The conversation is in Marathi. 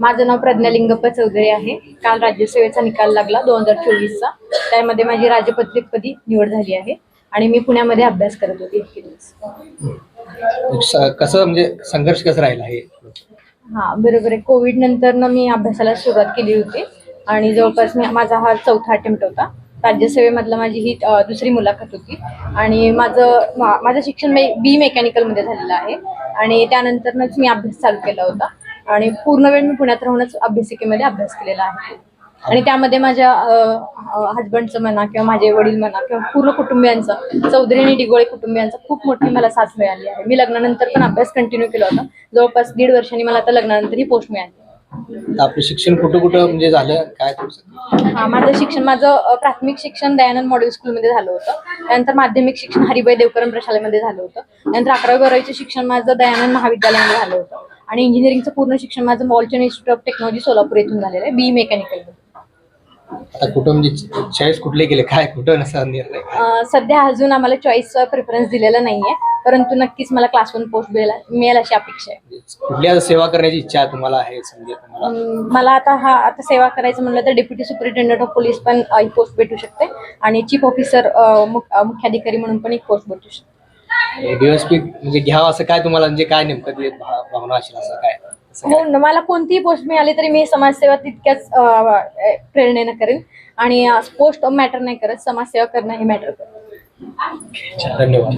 माझं नाव प्रज्ञा लिंगप्पा चौधरी आहे. काल राज्यसेवेचा निकाल लागला दोन हजार चोवीसचा. त्यामध्ये माझी राजपत्रिकपदी निवड झाली आहे आणि मी पुण्यामध्ये अभ्यास करत होते इतके दिवस. कसं म्हणजे संघर्ष कसं राहिला हे? हा बरोबर आहे. कोविड नंतर ना मी अभ्यासाला सुरुवात केली होती आणि जवळपास मी माझा हा चौथा अटेम्प्ट होता. राज्यसेवेमधला माझी ही दुसरी मुलाखत होती. आणि माझं माझं शिक्षण बी मेकॅनिकलमध्ये झालेलं आहे. आणि त्यानंतरच मी अभ्यास चालू केला होता. आणि पूर्ण वेळ मी पुण्यात राहूनच अभ्यासिकेमध्ये अभ्यास केलेला आहे. आणि त्यामध्ये माझ्या हजबंडचं म्हणा किंवा माझे वडील म्हणा किंवा पूर्ण कुटुंबियांचं चौधरी आणि डिगोळे कुटुंबियांचा खूप मोठी मला साथ मिळाली आहे. मी लग्नानंतर पण अभ्यास कंटिन्यू केला होता. जवळपास दीड वर्षांनी मला आता लग्नानंतर ही पोस्ट मिळाली आपलं शिक्षण कुठं कुठं म्हणजे झालं? काय. हा माझं शिक्षण माझं प्राथमिक शिक्षण दयानंद मॉडेल स्कूलमध्ये झालं होतं. त्यानंतर माध्यमिक शिक्षण हरिभाई देवकरम प्रशालेमध्ये झालं होतं. त्यानंतर अकरावी बारावीचं शिक्षण माझं दयानंद महाविद्यालयामध्ये झालं होतं. आणि इंजिनिअरिंगचं पूर्ण शिक्षण माझं Walchand institute of technology Solapur येथून झालेलं आहे बी मेकॅनिकल आता कुठं म्हणजे चॉईस कुठले गेले काय कुठं नसा निर्णय? अ, सध्या अजून आम्हाला चॉईसचा प्रेफरन्स दिलेला नाहीये परंतु नक्कीच मला क्लास वन पोस्ट मिळेल मिळेल अशी अपेक्षा आहे. कुठली आता सेवा करण्याची इच्छा तुम्हाला आहे तुम्हाला? मला आता हा आता सेवा करायचं म्हणलं तर डेप्युटी सुपरिटेंडंट ऑफ पोलीस पण अ, ही पोस्ट भेटू शकते. आणि चीफ ऑफिसर मुख्याधिकारी म्हणून पण एक पोस्ट भेटू शकते. डीएसपी म्हणजे घ्यावं असं काय तुम्हाला? म्हणजे काय नेमकं ते भा- भावना असेल असं काय? असं हो? न मला कोणतीही पोस्ट मिळाली तरी मी समाजसेवा तितक्याच अ, अ, प्रेरणेनं करेन. आणि पोस्ट मॅटर नाही करत समाजसेवा करणं हे मॅटर करत. धन्यवाद.